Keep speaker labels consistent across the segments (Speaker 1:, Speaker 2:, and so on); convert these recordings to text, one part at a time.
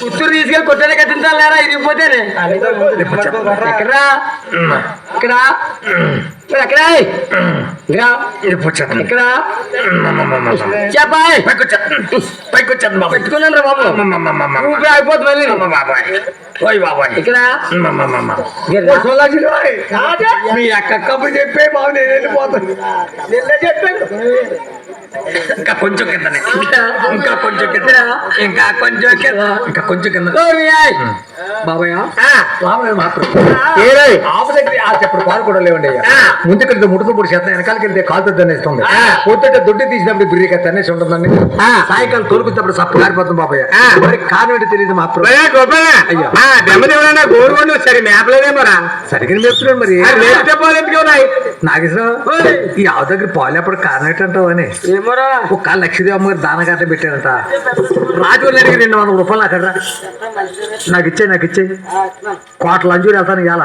Speaker 1: పుత్తూరు తీసుకెళ్ళి కొట్టేది కట్టించాలి లేరా ఇరిగిపోతేనే ఎక్కడా? ఇక్కడ ఇక్కడ ఎక్కడా? ఇక్కడ ఇక్కడ చెప్పాయి! పెట్టుకున్నాను రా బాబు. ఊపిరి అయిపోతుంది మళ్ళీ. ఇక్కడ
Speaker 2: మీ అక్క కబురు చెప్పే బాబు నేను వెళ్ళిపోతాను. నిన్నే చెప్పాను. ఇంకా కొంచెం కిందనే ఇంకా? కొంచెం కింద. ఇంకా కొంచెం కింద. ఇంకా కొంచెం కింద. బాబాయ్ బాబాయ్ మాత్రం. ఆపు దగ్గర ఆ చెప్పడు పాలు కూడా లేవండి అయ్యా. ముందుకెళ్తే ముడుతు పొడి చేస్తాను వెనకాలకి వెళ్తే కాలుతో తన్నేస్తుంది పొద్దుట దొడ్డి తీసినప్పుడు బిర్రిగా తన్నేసి ఉంటుందండి. సాయంకాలం తోలుకున్నప్పుడు సప్పు కారిపోతుంది బాబాయ్ మరి కారణం ఏంటో తెలియదు మాత్రం. అయ్యా.
Speaker 1: గోరుగొండ సరే మేపలేదేమోరా
Speaker 2: సరిగ్గా మేపుతున్నాడు మరి.
Speaker 1: మేపితే పోలు ఎందుకు ఉన్నాయి
Speaker 2: నాగేశ్వరరావు ఈ ఆవు దగ్గర పాలు ఎప్పుడు కారణం ఏంటంటావు అని. ఒక కాళ్ళు లక్ష్మీదేవి అమ్మగారు దానగాట పెట్టారంట. రాజుగారి అడిగి రెండు వందల రూపాయలు అక్కడ నాకు ఇచ్చే నాకు ఇచ్చే కోట్ల లంజూరి వెళ్తాను ఇవాళ.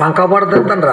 Speaker 2: పంకా పడుతుంటాను రా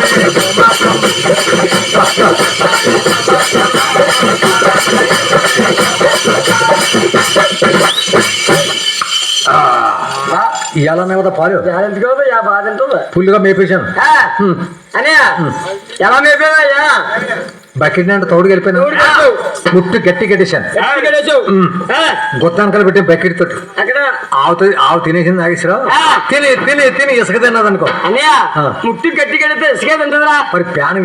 Speaker 2: ఇవాళ కదా పాలు
Speaker 1: యా బాధ
Speaker 2: ఫుల్గా మేపేశాను.
Speaker 1: అనే ఎలా మేపేవయ్యా?
Speaker 2: బకెట్ అంటే తోడు వెళ్ళిపోయాను ముట్టు గట్టి కట్టేశాను గొత్తానకలు పెట్టి బకెట్ తోటి. ఆవు ఆవు తినేసింది నాగేశ్వరరావు.
Speaker 1: ఆ.
Speaker 2: తిని తిని తిని ఇసుక తిన్నది అనుకో.
Speaker 1: ముట్టి గట్టి కడితే ఇసుకే తింటుందిరా.
Speaker 2: మరి ప్యాన్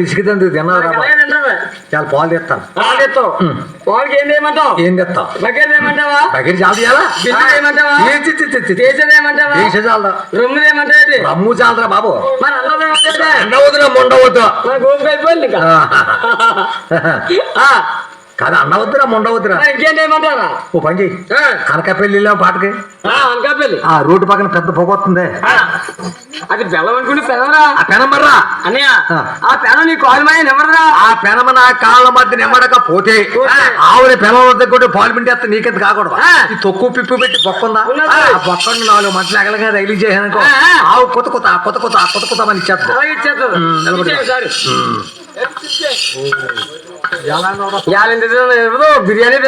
Speaker 2: తిన్నదా
Speaker 1: అలాగే తింటుంది
Speaker 2: చాలా పాలు తెస్తాను
Speaker 1: పాలెత్తావు
Speaker 2: ఉమ్.
Speaker 1: పాలకి ఏం చేయమంటావు?
Speaker 2: ఏం తెస్తావు
Speaker 1: బకెట్ ఏమంటావా
Speaker 2: బకెట్ చాలా
Speaker 1: ఏమంటావా
Speaker 2: చాలదా?
Speaker 1: రొమ్ము ఏమంటావు
Speaker 2: రమ్ము చాలరా బాబు.
Speaker 1: మరి
Speaker 2: అండవద్దురా మొండవద్దు
Speaker 1: మన గోపుకి అయిపోయింది ఇంకా.
Speaker 2: కాదు అండవద్దురా మొండవద్దురా.
Speaker 1: మరి ఇంకేంటి ఏమంటారా
Speaker 2: ఓ పని చెయ్యి.
Speaker 1: ఆ,
Speaker 2: అనకాపల్లిలో పాటకి.
Speaker 1: ఆ, అనకాపల్లి.
Speaker 2: ఆ రోడ్డు పక్కన పెద్ద పొగ వస్తుంది.
Speaker 1: ఆ, అది బెల్లం అనుకుంటే పెనమరా
Speaker 2: ఆ పెనమర్రా
Speaker 1: అన్నయ్య
Speaker 2: ఆ.
Speaker 1: పెనం నీ కాలు మాయ ఎవరరా
Speaker 2: ఆ పెనమ నా కాళ్ళ మధ్య నిమ్మడకపోతే
Speaker 1: పోతే.
Speaker 2: ఆవుని పెనం వద్ద కొట్టి పాలు పిండి నీకెంత కాకూడదు. ఈ తొక్కు పిప్పు పెట్టి బొక్కుందా. ఆ బొక్కను నాలుగు మంటలు ఎగలగా రైలు
Speaker 1: ఆ.
Speaker 2: ఆవు కొత్త కొత్త కొత్త కొత్త కొత్త కొత్త అని
Speaker 1: యాలంత తిన్నదో బిర్యానీ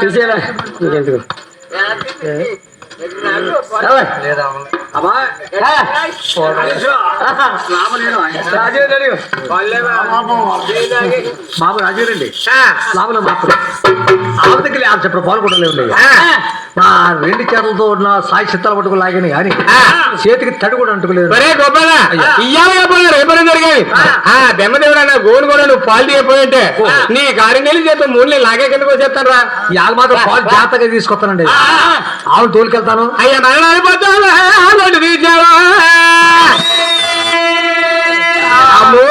Speaker 1: తీసేలా నీకెందుకు అమ్మా. రాజు అడిగు
Speaker 2: బాబు రాజీరండి లాభంలో మాత్రం ఆవు దగ్గర ఆవు చెప్పిన పాలు కూడా లేవు నా రెండు చేతులతో నా సాయి చిత్తాలు పట్టుకు లాగాని కానీ చేతికి తడి కూడా అంటుకోలేదు.
Speaker 1: రేపటి జరిగాయి. ఆ. బెమ్మదేవుడు అన్న గోను కూడా నువ్వు పాలు తీయపోయింటే నీ కారు నెలలు చేత మూడు లాగే కిందకు వచ్చేస్తాను రా
Speaker 2: ఇవాళ మాత్రం పాలు జాగ్రత్తగా తీసుకొస్తానండి. ఆవును తోలుకెళ్తాను.
Speaker 1: అయ్యా అమ్మో!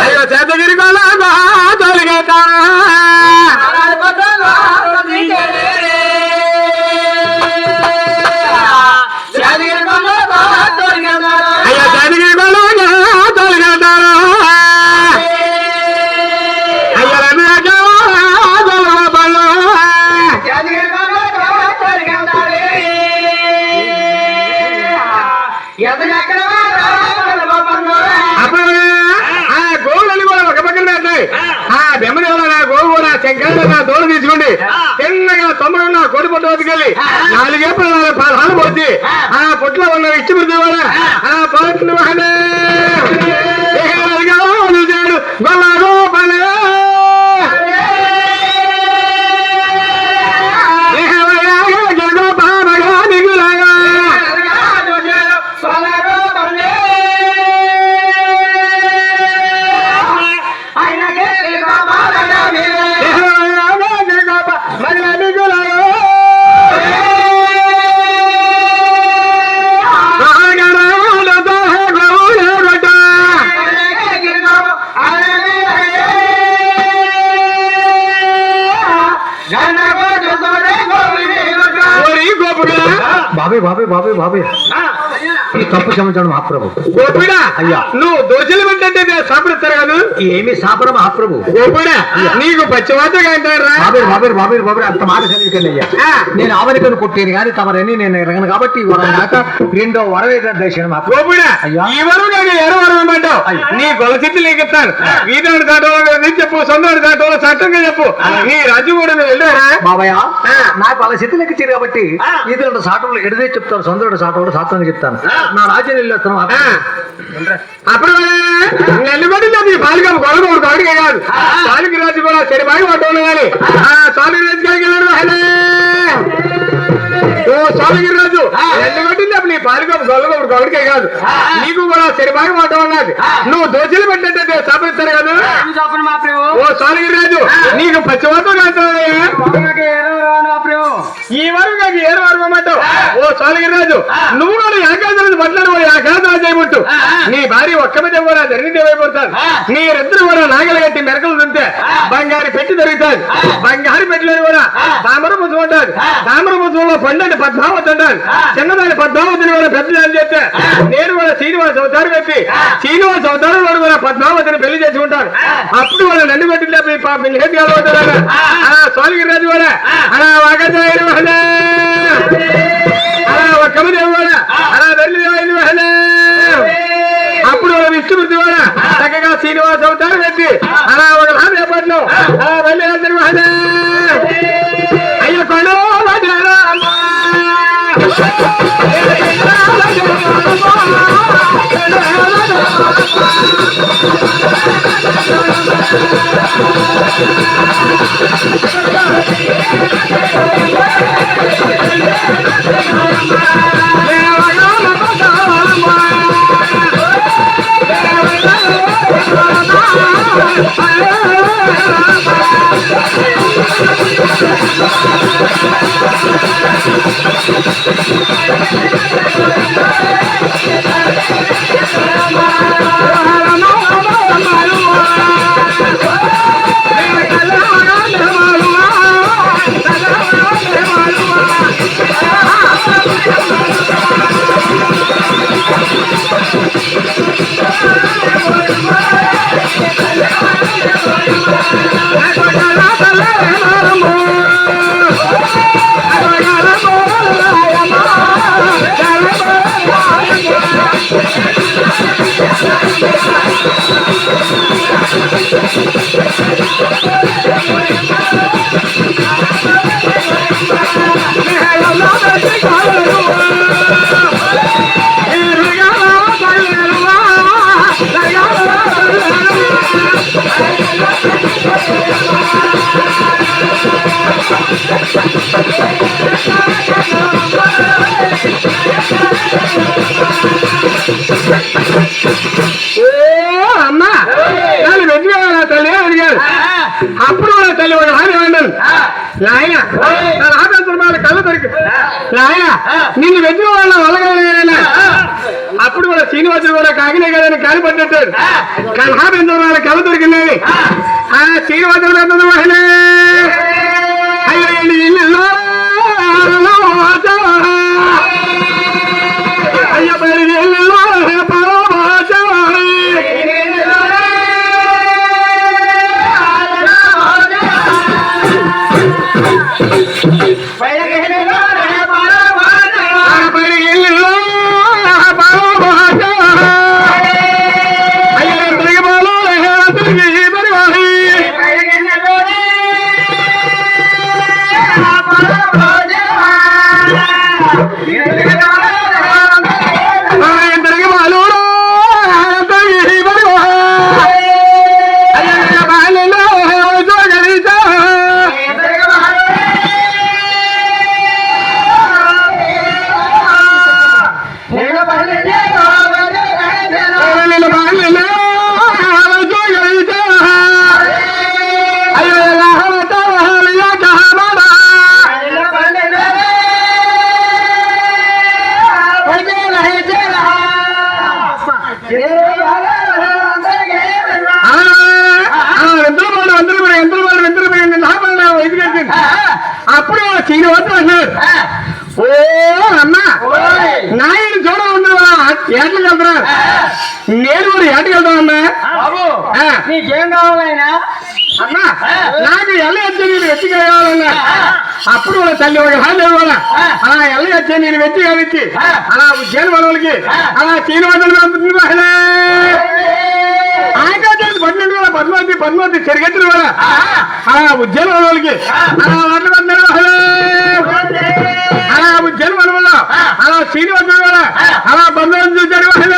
Speaker 1: అయ్యో చేతగిరి తొలగేతా చిన్నగా తొమ్మిది ఉన్న కొడి పొట్టు వదికెళ్ళి నాలుగేపులు నాలుగు పదహారు పోతే ఆ. పొట్లో ఉన్న ఇచ్చి కూడా ఆ. పొట్టు
Speaker 2: भाभी भाभी भाभी भाभी। ఈ తప్పు క్షమించండి మహాప్రభు
Speaker 1: గోపిడా
Speaker 2: అయ్యా.
Speaker 1: నువ్వు దోషులు పెట్టంటే సాపిడతారు కదా?
Speaker 2: ఏమి శాపన మహాప్రభు
Speaker 1: గోపిడా నీకు పచ్చివాతగా అంటారా
Speaker 2: బాబేరు బాబేరు బాబేరు బాబేరు అంత మాట చదివికండి అయ్యా. నేను ఆవరికను కొట్టాను కానీ తమరని నేను ఎరగను కాబట్టి వరం దాకా రెండో వరవేద దర్శనం మహాప్రభు
Speaker 1: గోపిడా
Speaker 2: అయ్యా.
Speaker 1: ఈ వరకు నాకు ఎర వరం
Speaker 2: అయ్యా.
Speaker 1: నీ గొలసిద్ధి నీకు ఇస్తాను వీధుడు దాటోళ్ళు చెప్పు సొంత దాటోళ్ళు చట్టంగా చెప్పు. నీ రాజు కూడా వెళ్ళారా
Speaker 2: బాబయ్య నాకు వాళ్ళ స్థితిలో ఇచ్చారు కాబట్టి ఇతరుడు సాటంలో ఎడదే చెప్తారు సొందరుడు సాటంలో సాత్వాన్ని చెప్తాను. నా వెళ్ళొస్తాను
Speaker 1: ఆ. అప్పుడు నెల్లిగొడ్డి లేదు బాలిక? గొడవ ఒక అడిగే కాదు. సాలికి రాజు కూడా చెడి బాగా పట్టుకోవాలి కానీ సాలికి రాజు కాడికి వెళ్ళాడు హలో. ఓ గొడవ ఒక అడిగే కాదు. నీకు కూడా చెడి బాగా పట్టుకున్నది నువ్వు దోషులు పెట్టంటే సాపిస్తారు కదా. ఓ సాలిగిరి రాజు నీకు పచ్చివాతం ఈ వరకు నాకు ఏడు వరకు అమ్మంటావు ఓ సాలిగిరి రాజు నువ్వు కూడా ఏకాదశి పట్లను ఏకాదశి చేయబట్టు. నీ భార్య ఒక్క మీద కూడా ధరణిదేవైపోతాడు మీరిద్దరు కూడా నాగలు కట్టి మెరకలు తింటే బంగారు పెట్టి దొరుకుతాడు బంగారు పెట్టినది కూడా తామర పుష్పం ఉంటుంది తామర పుష్పంలో పండండి పద్మావతి ఉంటుంది చిన్నదాని పద్మావతిని కూడా పెద్దదాన్ని చెప్తే నేను కూడా శ్రీనివాస అవతారం పెట్టి శ్రీనివాస అవతారం వాడు కూడా పద్మావతిని పెళ్ళి చేసుకుంటాను అప్పుడు కూడా నన్ను పెట్టిలే మీ పాప కలవతాడు సోలిగిరి రాజు కూడా అలా వాగదాయని మహనా అలా ఒక్కమదేవి కూడా అలా వెళ్ళి మహనా అప్పుడు ఒక విష్ణుమూర్తి కూడా చక్కగా శ్రీనివాస అవతారం పెట్టి అలా ఒక ఏర్పాట్లు అలా వెళ్ళి అందరి మహనా అయ్యో కొను ఓ అప్పుడు కూడా తల్లి ఒక హామీ అన్నాను నాయన నా ఆపేస్తున్న వాళ్ళ కళ్ళు దొరికి నాయన నిన్ను వెతికి వాళ్ళ వల్లగలగానే అప్పుడు కూడా శ్రీనివాసుడు కూడా కాకినే కదని కాలి పడ్డట్టాడు కానీ ఆపేస్తున్న వాళ్ళ కళ్ళు దొరికిందని ఆ శ్రీనివాసుడు అప్పుడు శ్రీనివాసం అన్నాడు ఓ అమ్మా నాయన చూడ ఉంది ఏటకి వెళ్తున్నా నేను కూడా ఏటకి వెళ్తానన్నా
Speaker 2: బాబు
Speaker 1: ఆ.
Speaker 2: నీకేం కావాలైనా
Speaker 1: అన్నా నాకు ఎల్ల అప్పుడు వాళ్ళ తల్లి ఒక భార్య కూడా అలా ఎల్లగచ్చే నేను వెచ్చి కానిచ్చి అలా ఉద్యాన వనవులకి అలా చీన వనరులు పంపుతుంది ఆయన పన్నెండు వేల పద్మావతి పద్మావతి చెరిగెత్తులు కూడా. అలా ఉద్యాన వనవులకి అలా వంట పన్నారు అలా ఉద్యాన వనవుల్లో అలా చీని వనరులు అలా బంధువులు చూశారు మహిళ.